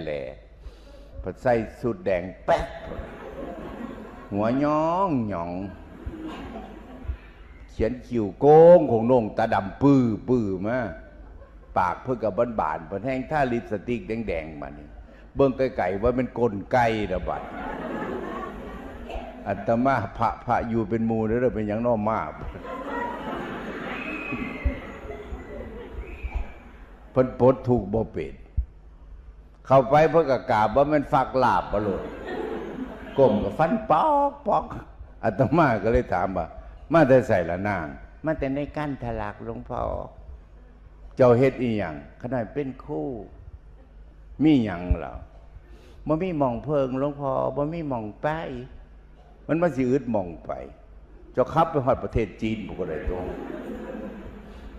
แหล่พอใส่สุดแดงแป๊บหัวย้องหยอง เขียนคิวโกงของนงตาดำปื้อปื้อมาปากเพื่อกับบานบานเพิ่นแห้งท่าลิปสติกแดงๆมานี่เบิ่งไก่ๆว่ามันกลไกระบัดอัตมาพระพระอยู่เป็นมูแล้วเด้อเป็นอย่างน้อมากเพิ่นปดถูกบ่เป็ด เข้าไปเพิ่นก็กราบว่ามันฟักลาบบ่โลดก้มก็ฟันปอกปอกอาตมาก็เลยถามว่ามาแต่ใส่ละนางมาแต่ในกั้นถลากหลวงพ่อเจ้าเฮ็ดอีหยังขนาดเป็นคู่ มีหยังเหรอบ่มีหมองเพิงหลวงพ่อบ่มีหมองไป มันมาสิอึดหมองไป เจ้าขับไปฮอดประเทศจีนบ่ก็ได้ตรง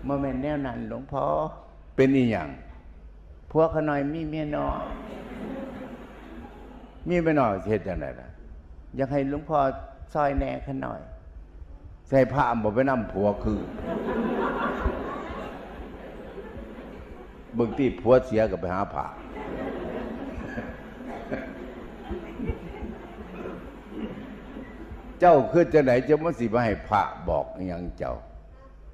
บ่แม่นแนวนั้นหลวงพ่อเป็นอีหยัง พวกเขน้อยมีเมียน้อยมีเมียน้อยสิเฮ็ดจังไดล่ะอยากให้หลวงพ่อซอยแน่ขาหน่อย ใส่ผ้าบ่ไปนำผัวคือเบิ่งที่ผัวเสียก็ไปหาผ้าเจ้าคือจังไหนจะมาสิมาให้พระบอกอยังเจ้า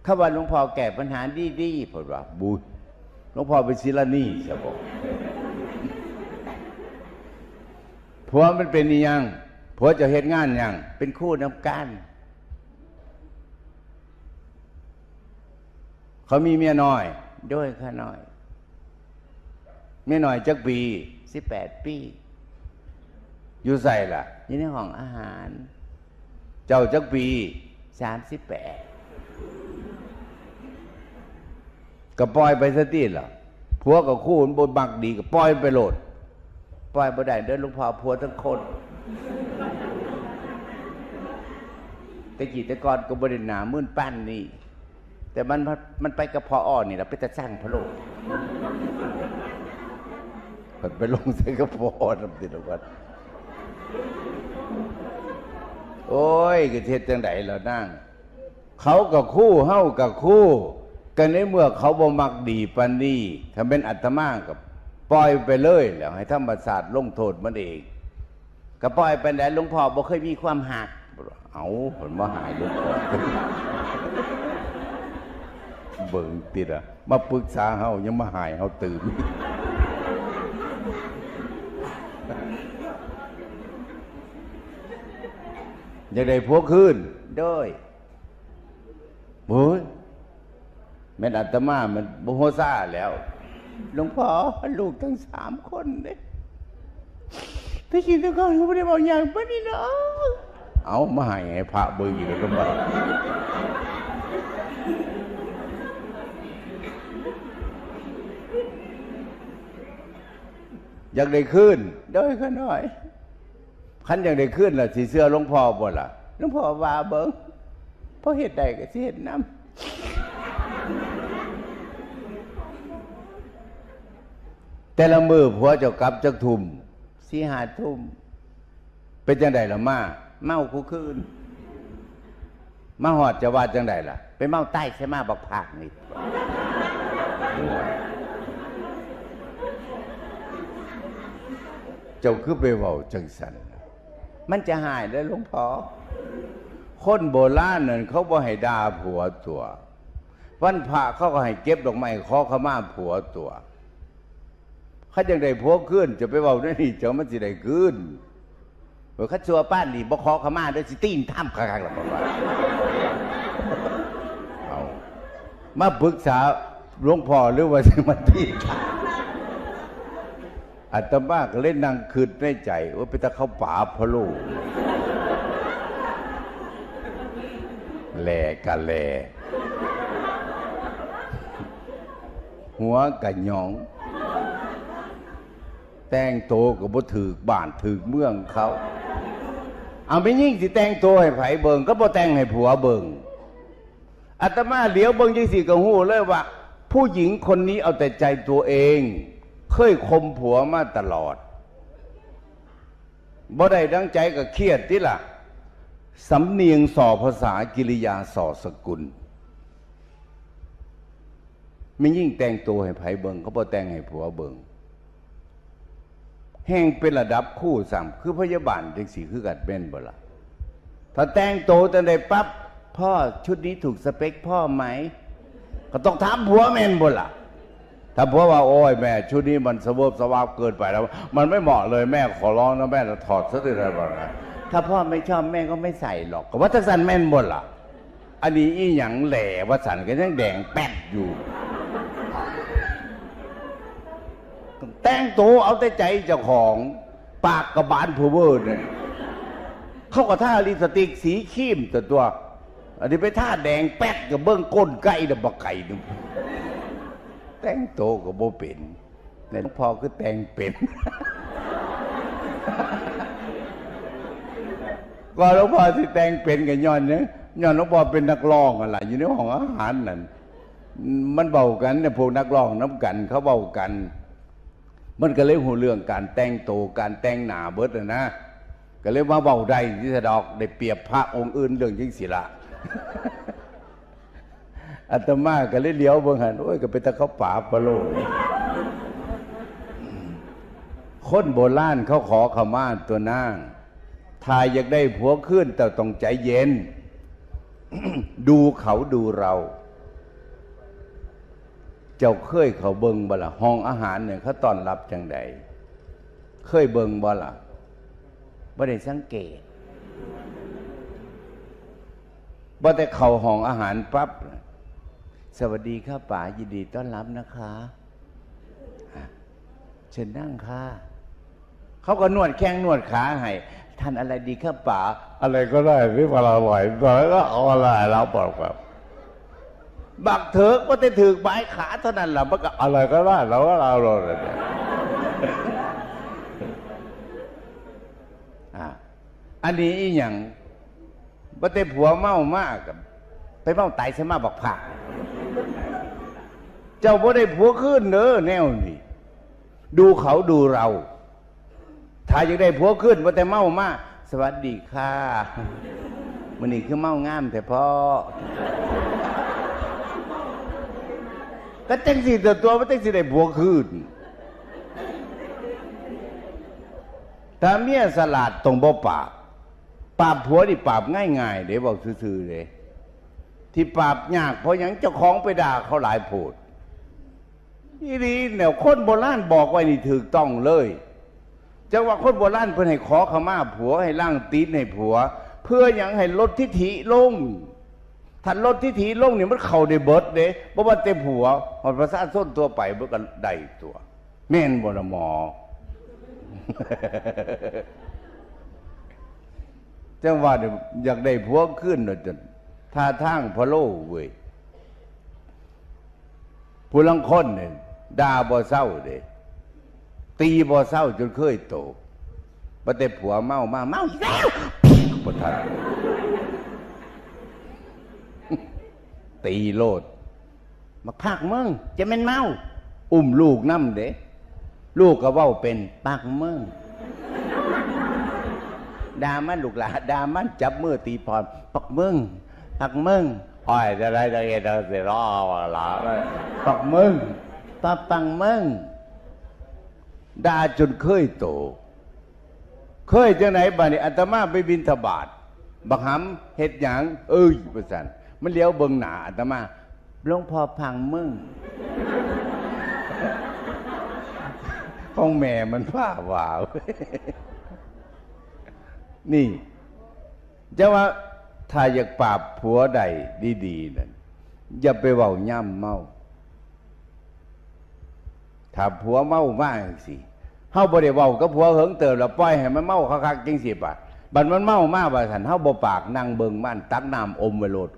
ข้าว่าหลวงพ่อแก้ปัญหาดีๆพิ่นว่าบุญ หลวงพ่อเป็นศิลานี่ซะบอกผัวมันเป็นอีหยังผัวจะเฮ็ดงานหยังเป็นคู่นำกันเขามีเมียน้อย ด้วยข้าน้อย เมียน้อยจักปีสิบแปดปี อยู่ใส่ล่ะอยู่ในห้องอาหาร เจ้าจักปีสามสิบแปด ก็ปล่อยไปสติล่ะผัวกับคู่มันบนบักดีก็ปล่อยไปโหลด ปล่อยบ่ได้เดินลุงพ่อผัวทั้งคนแต่กี่แต่ก่อนก็บริหนามื่นปั้นนี่ แต่มันมันไปกับพออ่อนนี่เราไปแต่สร้างพระโลกมันไปลงใส่กระพออ่อนทำติดวัดโอ้ยกระเทศจังไดเรานั่ง เขากับคู่เฮากับคู่ กันในเมื่อเขาบ่มักดีปานนี้ถ้าเป็นอัตมากับปล่อยไปเลยแล้วให้ธรรมศาสตร์ลงโทษมันเองก็ปล่อยไปแล้วหลวงพ่อบ่เคยมีความหักเอาผลมาหายหลวงพ่อเบิ่งติดอะมาปรึกษาเฮายังมาหายเฮาตื่นอย่าได้พวกคืนด้วยโอ้ย แม่นอัตมามันบ่โฮซ่าแล้วหลวงพ่อลูกทั้งสามคนเนี่ยถ้าคิดถึงเขาเขาไม่ได้บอกอย่างปะนี่เนาะเอามาให้พระเบิ่งอีกแล้วก็มาอยากได้ขึ้นด้วยก็น้อยคันอยากได้ขึ้นล่ะสิเสื้อหลวงพ่อบ่ล่ะหลวงพ่อว่าเบิ่งเพราะเหตุใดก็สิเฮ็ดนํ แต่ละมือผัวเจ้ากลับจักทุ่มสีหาทุ่ม เป็นจังไดล่ะมา เมาคู่คืน มาหอดจะว่าจังไดล่ะ ไปเมาใต้ใช่มาบักผากนี่เจ้าคือไปเว้าจังสัน มันจะหายแล้วหลวงพ่อ คนโบราณนั่นเขาบ่ให้ด่าผัวตัว วันพระเขาก็ให้เก็บดอกไม้ขอขมาผัวตัวเขาจังได้ผัวขึ้นจะไปเว้าได้นี่เจ้ามันสิได้ขึ้นเออเขาชัวป้านนี่บ่ขอขมาด้วยสิตีนถ้ำคักๆล่ะบอกว่าเอามาปรึกษาหลวงพ่อหรือว่าสิมาตีนอาตมาก็เล่นนางคืนในใจว่าไปตะเข้าป่าพะลูแหลกะแหลหัวกะหยอง แต่งโตวกับบ่ถือบ้านถือเมืองเขาเอาไปยิ่งสิแต่งตัวให้ไผเบิงก็บ่แต่งให้ผัวเบิงอาตมาเหลียวเบิงจังสิก็ฮู้เลยว่า ผู้หญิงคนนี้เอาแต่ใจตัวเอง เคยคมผัวมาตลอดบ่ได้ดังใจก็เครียดติล่ะสำเนียงส่อภาษากิริยาส่อสกุลไม่ยิ่งแต่งตัวให้ไผเบิงเขาบ่แต่งให้ผัวเบิง แห่งเป็นระดับคู่สัมคือพยาบาลจังสีคือกัดเบนบ่ละถ้าแต่งโตแต่ใดปั๊บพ่อชุดนี้ถูกสเปคพ่อไหม ก็ต้องถามผัวแม่นบ่ละถ้าผัวว่าโอ้ยแม่ ชุดนี้มันสวบสวาบเกินไปแล้ว มันไม่เหมาะเลยแม่ขอร้องนะแม่ถอดซะทีไรบ้างนะถ้าพ่อไม่ชอบแม่ก็ไม่ใส่หรอกก็ว่าทักสันแม่นบ่ละอันนี้อีหยังแหล่ว่าสันก็ยังแดงแป๊ดอยู่ แต่งตัวเอาแต่ใจเจ้าของ ปากกระบาลพูเวอร์เนี่ยเขาก็ท่าลิสติกสีครีมแต่ตัว อันนี้ไปท่าแดงแป๊ดกับเบิ้งก้นไก่ดับไก่นึงแต่งโตวกับโบเป็นเนี่ยพอคือแต่งเป็นก็หลวงพ่อที่แต่งเป็นกับย้อนเนี่ยย้อนหลวงพ่อเป็นนักร้องอะไรอยู่ในห้องอาหารนั่นมันเบากันเนี่ยพวกนักร้องน้ำกันเขาเบากัน มันก็เลยหูเรื่องการแต่งโตการแต่งหนาเบิดนะนะก็เลยมาเบาได้ที่สะดอกได้เปรียบพระองค์อื่นเรื่องจริงสิละอาตมาก็เลยเลี้ยวเบิ่งหันโอ้ยก็เป็นตะเขาป่าปะโลกคนโบราณเขาขอขมาตัวนางถ้าอยากได้ผัวขึ้นแต่ต้องใจเย็น ดูเขาดูเรา เจ้าเคยเขาเบิงบ่ละห้องอาหารเนี่ยเขาต้อนรับจังใดเคยเบิงบ่ละบ่ได้สังเกตบ่แต่เขาห้องอาหารปั๊บสวัสดีครับป๋ายินดีต้อนรับนะคะะเชิญนั่งค่ะเขาก็นวดแข้งนวดขาให้ท่านอะไรดีครับป๋าอะไรก็ได้ที่มาอร่อยแล้วก็เอาอะไรเราบอกแบบ บักเถิกว่าแต่ถือไม้ขาเท่านั้นแหละมันก็อะไรก็ได้เราก็เราเราเลยอันนี้อีหยังว่าแต่ผัวเมามากไปเมาตายใช่มาบักผักเจ้าบ่ได้ผัวขึ้นเด้อแนวนี้ดูเขาดูเรา ถ้าอยากได้ผัวขึ้นว่าแต่เมามาสวัสดีค่ะมันนี่คือเมางามแต่พ่อ ก็จังสิตัวตัวมันจังสิได้บวกคืนถ้าเมียสลัดตรงบ่ปราบปราบผัวนี่ปราบง่ายๆเดี๋ยวบอกซื่อๆเลยที่ปราบยากเพราะยังเจ้าของไปด่าเขาหลายโพดนี่ดีเนี่ยคนโบราณบอกไว้นี่ถูกต้องเลยจังว่าคนโบราณเพิ่นให้ขอขมาผัวให้ล่างตีนให้ผัว เพื่อยังให้ลดทิฐิลง ถ้าลดทิฐิลงเนี่ยมันเข่าได้เบิดเด้เพราะว่าเต็มหัวหอดประสาทส้นตัวไปมันก็ได้ตัว แม่นบนหมอจังว่าเนี่ยอยากได้ผัวขึ้นเนาะจนท่าทางพะโล่เว้ยผู้ลังคนเนี่ยด่าบ่เศร้าเด้ตีบ่เศร้าจนเคยโตประเตผัวเมามาเมาอีกแล้วบ่ทัน ตีโลดมาพากมึงจะเป็นเมา อุ้มลูกน้ำเด้ลูกก็เว้าเป็นปากมึงดามันลูกหลานดามันจับมือตีพรปักมึงปักมึงอ้อยจะได้จะเอ็ดเสียรอหลาปักมึงปักปังมึงดาจนเคยโต เคยจังไหนบ้านี่อาตมาไปบินทบาทบักหำเฮ็ดหยังเอ้ยประสัน มันเลี้ยวเบิงหนาอาตมาหลวงพ่อพังมึงของแม่มันผ้าหวาวนี่จะว่าถ้าอยากปราบผัวใดดีๆนั่นอย่าไปเว้าย่ำเมา ถ้าผัวเมามากสิเฮาบ่ได้เว้ากับผัวเหิงเติบแล้วปล่อยให้มันเมาคักๆจังสิบาดบัดมันเมามากว่าซั่นเฮาบ่ปากนั่งเบิ่งมันตักน้ำอมไว้โลด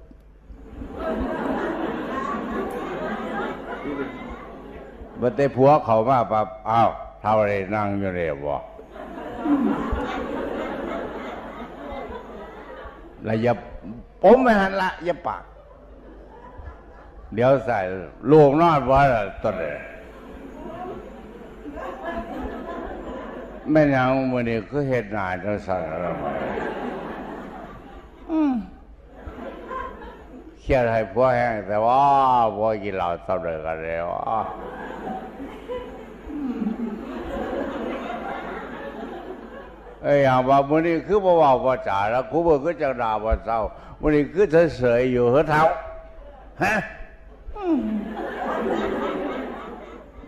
บัดแต่ผัวเขามาปับอ้าวเท่าไรนั่งอยู่เรียบ่แล้วอย่าผมไม่หันละ อย่าปาก เดี๋ยวใส่ลูกนอดว่าตอนเดแม่นางมือนี้คือเฮ็ดหนาจังสั่นอะไรมาเครียดให้ผัวแห้งแต่ว่าผัวกินเหล้าตอนเด็กกันแล้ว เอ้ยอย่างว่ามื้อนี้คือบ่เว้าบ่จ๋าแล้วกูบ่คือจังดาบ่เศร้ามื้อนี้คือเฉยๆอยู่เฮ้อเฒ่าฮะอืม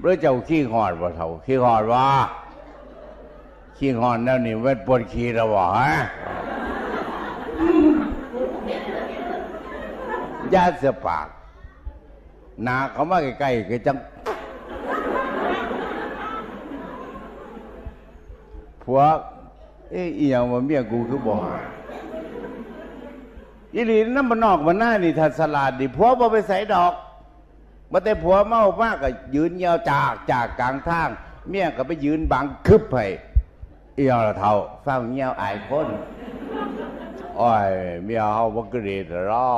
เรือเจ้าขี้หอดบ่เฒ่าขี้หอดว่าขี้หอดแล้วนี่เว้นปวดขี้แล้วบ่ฮะยาเสียปากนาเขามาใกล้ๆก็จังผัว เอ้ยอีหยังว่าเมียกูคือบ่อีหลีน้ำมันนอกมันหน้านี่ถ้าสลาดดิผัวบ่ไปใส่ดอกมาแต่ผัวเมามากก็ยืนเหี่ยวจากจากกลางทาง เมียก็ไปยืนบังคึบให้อียังละเท่าฟังเหี่ยวอายคนอ้อยเมียเฮาบ่กระเดีรอ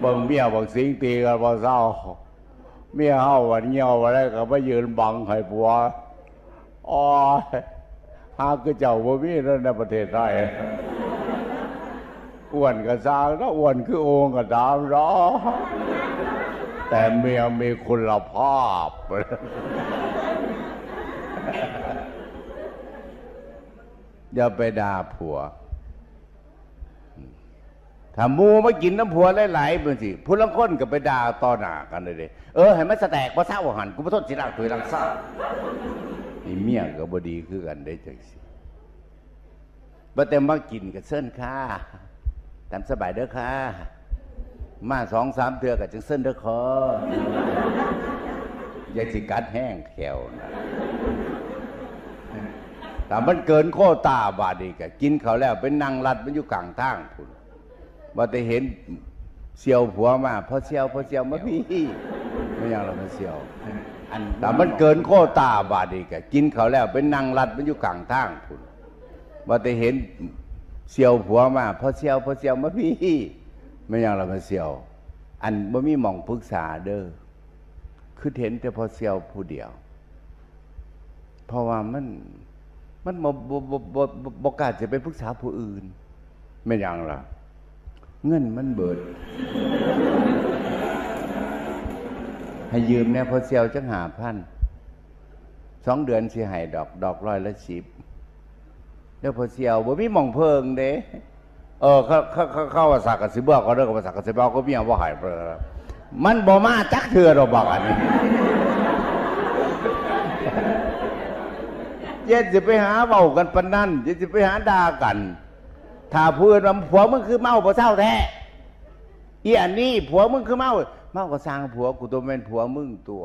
เบิ่งเมียบักสิงตีกันบ่เศร้าเมียเฮาวันเหี่ยวว่าได้ก็มายืนบังให้ผัวโอ้ย หากคือเจ้าบ่มีแล้วในประเทศไทยอ้วนก็สร้างแล้วอ้วนคือโองก็ตามรอแต่เมียมีคุณภาพ อย่าไปด่าผัวถ้ามูมากินน้ำผัวหลายๆเป็นสิผู้ลังคนก็ไปด่าต่อหน้ากันเลยเด้เออให้มันสแตกบ่เศร้าหันกูบ่ทนสิรักถอยรักเศร้า นี่เมียก็บดีคือกันได้จังสิบ่แต่มากินกับเส้นค่ะตามสบายเด้อค่ะ มาสองสามเทือกับจังเส้นเด้อคอยายสิกัดแห้งแขวนะแต่มันเกินโคตาบาดนีกะกินเขาแล้วเป็นนางรัดมันอยู่กลางทางพุ่นว่าแต่เห็นเสียวผัวมาพอเสียวพอเสียวมาพี่ไม่อยังเรามาเสียว อันแต่มันเกินโคตาบาดนีกกินเขาแล้วเป็นนางรัดมันอยู่กลางทางพุ่นว่าแต่เห็นเสียวผัวมาพอเสียวพอเสียวมาพี่ไม่ยังเรามาเสียว อันบ่มีหมองปรึกษาเด้อคือเห็นแต่พอเสียวผู้เดียว เพราะว่ามันมันบ่บ่บ่บ่บ่บ่กล้าจะไปปรึกษาผู้อื่นไม่ยังล่ะเงินมันเบิด ให้ยืมเนี่ยพอเซียวจังหาพันสองเดือนสิให้ดอก ดอกร้อยละสิบแล้วพอเซียวบ่มีมองเพิงเด้เออเขาเขาเขาเขาว่าสักกสิบอกก็เด้อก็ว่าสักกสิบอกก็เมียบ่ให้เพิ่นมันบ่มาจักเทื่อดอกบอกอันนี้เย็ดสิไปหาเว้ากันปนนั้นเย็ดสิไปหาด่ากันถ้าพูดว่าผัวมึงคือเมาบ่เศร้าแท้อีอันนี้ผัวมึงคือเมา มากกว่าสร้างผัวกูตัวเป็นผัวมึงตัว